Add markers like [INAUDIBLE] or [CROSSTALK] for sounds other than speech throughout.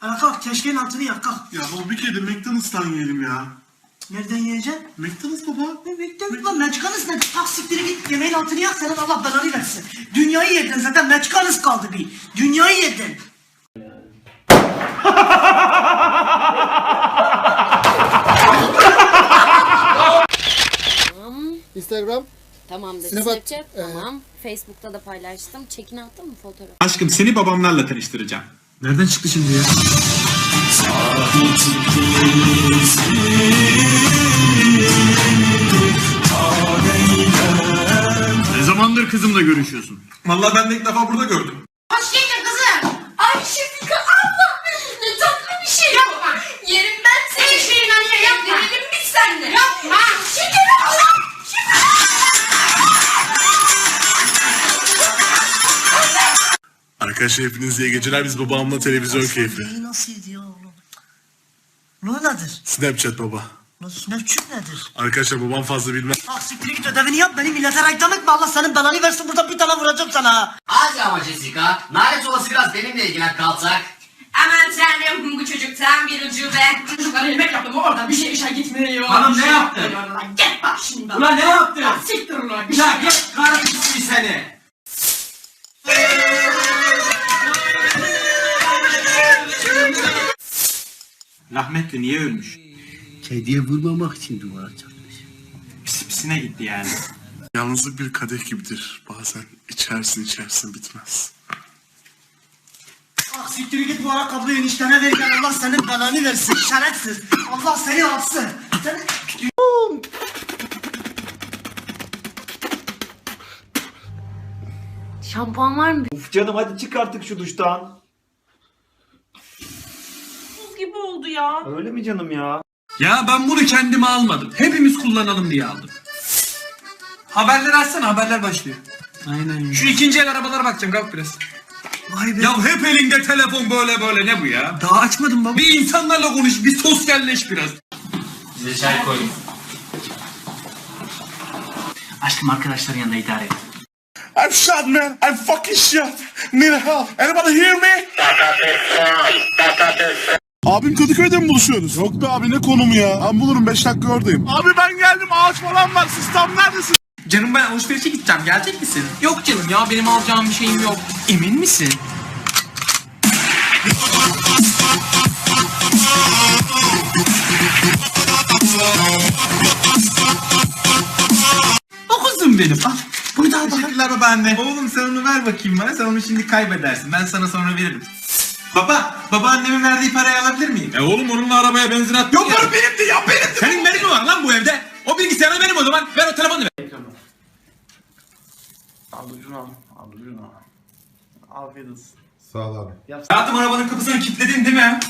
Ana kalk keşkeğin altını yak kalk. Ya baba bir kere de McDonald's'tan yiyelim ya. Nereden yiyeceksin? McDonald's baba. Ne bekliyorsun lan Meçkanız ne? Tak siktiri git yemeğin altını yak senin Allah belanı versin. Dünyayı yedin zaten Meçkanız kaldı bir. Dünyayı yedin. [LAUGHS] Instagram. Tamamdır. Snapchat, Snapchat, tamam. Facebook'ta da paylaştım. Çekin attın mı fotoğraf? Aşkım seni babamlarla tanıştıracağım. Nereden çıktı şimdi ya? Ne zamandır kızımla görüşüyorsun? Vallahi ben de ilk defa burada gördüm. Hoş geldin kızım. Arkadaşlar hepinize iyi geceler. Biz babamla televizyon keyfi. Neyi nasıl yedi ya oğlum? Ne nedir? Snapchat baba. Nasıl Snapchat nedir? Arkadaşlar babam fazla bilmez. Tak siktiri git ödevini yap beni millete reklam etme Allah senin belanı versin burada bir tane vuracağım sana. ha. Hadi ama Jessica. Nalet olası biraz benimle ilgilen kalsak. Aman tanrım bu çocuktan bir ucube. Çocuklara yemek yaptım orada bir şey işe gitmiyor. Hanım, ne yaptın? Ulan Git bak şimdi. Ulan ne yaptın? Ya Siktir ulan. Ya şey git kahretsin seni. [LAUGHS] Rahmetli niye ölmüş? Kediye vurmamak için duvara çarpmış. Pis pisine gitti yani. Yalnızlık bir kadeh gibidir. Bazen içersin içersin bitmez. Tak siktiri git bu ayakkabıyı eniştene verirken Allah senin belanı versin şerefsiz. Allah seni alsın. Seni... Şampuan var mı? Uf canım hadi çık artık şu duştan. Buz gibi oldu ya. Öyle mi canım ya? Ya ben bunu kendime almadım. Hepimiz kullanalım diye aldım. Haberleri açsana haberler başlıyor. Aynen. Şu ikinci el arabalara bakacağım kalk biraz. Vay be. Ya hep elinde telefon böyle böyle ne bu ya? Daha açmadım baba. Bir insanlarla konuş, bir sosyalleş biraz. Size çay koyayım. Aşkım arkadaşların yanında idare et. I'm shot man. I'm fucking shot. Need help. Anybody hear me? Abim Kadıköy'de mi buluşuyoruz? Yok be abi ne konumu ya? Ben bulurum 5 dakika oradayım. Abi ben geldim ağaç falan var. Siz tam neredesiniz? Canım ben alışverişe gideceğim. Gelecek misin? Yok canım ya benim alacağım bir şeyim yok. Emin misin? O kuzum benim. Al. Bunu da al bakalım. Teşekkürler babaanne. Oğlum sen onu ver bakayım bana. Sen onu şimdi kaybedersin. Ben sana sonra veririm. Baba, babaannemin verdiği parayı alabilir miyim? E oğlum onunla arabaya benzin at. Yok oğlum benim de ya benim de. Senin benim mi var lan bu evde? O bilgisayarı benim o zaman. Ver o telefonu ver. Sağ ol abi. Hayatım arabanın kapısını kilitledin değil mi?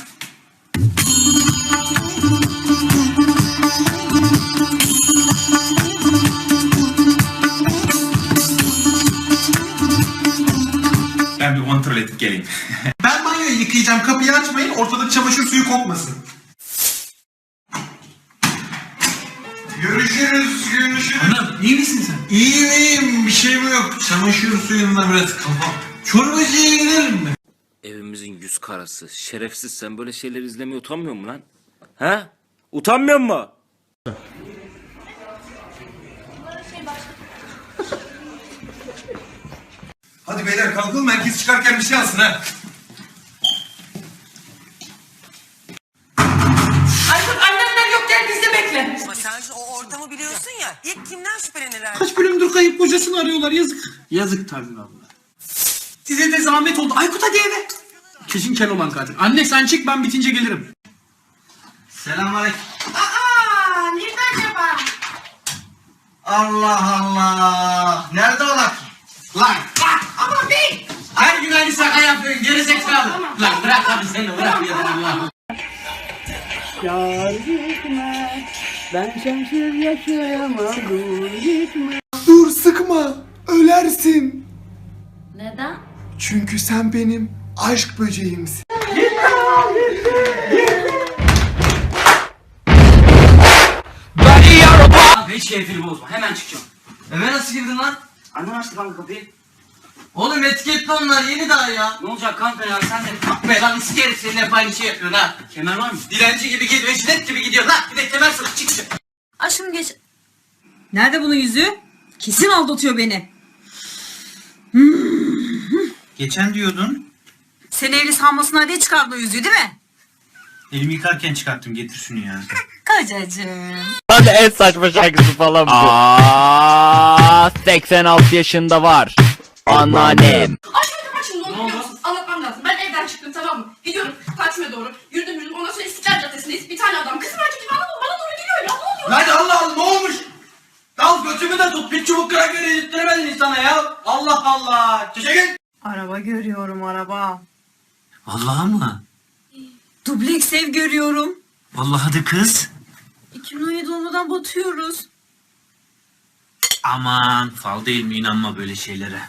Ben bir kontrol edip geleyim. [LAUGHS] ben yıkayacağım. Kapıyı açmayın. Ortalık çamaşır suyu kokmasın. Görüşürüz, görüşürüz. Anam, iyi misin sen? İyiyim, iyiyim. Bir şeyim yok. Çamaşır suyundan biraz kafam. Çorbacıya gidelim mi? Evimizin yüz karası. Şerefsiz sen böyle şeyleri izlemeye utanmıyor mu lan? He? Utanmıyor mu? Hadi beyler kalkalım herkes çıkarken bir şey alsın ha. İlk kimden şüphelenirler? Kaç bölümdür kayıp kocasını arıyorlar yazık. Yazık tabii valla. Size de zahmet oldu. Aykut hadi eve. Kesin Keloman katil. Anne sen çık ben bitince gelirim. Selamünaleyküm. Aa nerede acaba? Allah Allah. Nerede ola ki? Lan. Bak ama bey. Her gün aynı şaka yapıyorsun gerizekalı. Lan bırak hadi seni bırak ya. Allah. Dur sıkma. Ölersin. Neden? Çünkü sen benim aşk böceğimsin. Abi hiç keyfini bozma. Hemen çıkacağım. Eve nasıl girdin lan? Annem açtı kanka kapıyı. Oğlum etiketli onlar yeni daha ya. Ne olacak kanka ya sen de bak be lan iskeri seninle hep aynı şey yapıyorsun ha. Kemer var mı? Dilenci gibi gidiyor, jilet gibi gidiyor lan. Bir de kemer sık çık çık. Aşkım geç. Nerede bunun yüzüğü? Kesin aldatıyor beni. Geçen diyordun. Seni evli sanmasınlar diye çıkardın o yüzüğü değil mi? Elimi yıkarken çıkarttım getir şunu ya. [LAUGHS] Kocacığım. Hadi en saçma şarkısı falan bu. Aa, 86 yaşında var. Anneannem. Şimdi onu biliyor musun? Anlatmam lazım. Ben evden çıktım tamam mı? Gidiyorum Taksim'e doğru. Yürüdüm yürüdüm. Ondan sonra İstiklal Caddesi'ndeyiz. Bir tane adam kızım erkek gibi bana, bana doğru geliyor ya. Ne oluyor? Hadi Allah Allah ne olmuş? Al götümü de tut. Bir çubuk kırak öyle yediremedin insana ya. Allah Allah. Çekil. Araba görüyorum araba. Vallahi mı? Dubleks ev görüyorum. Vallahi de kız. 2017 olmadan batıyoruz. Aman fal değil mi inanma böyle şeylere.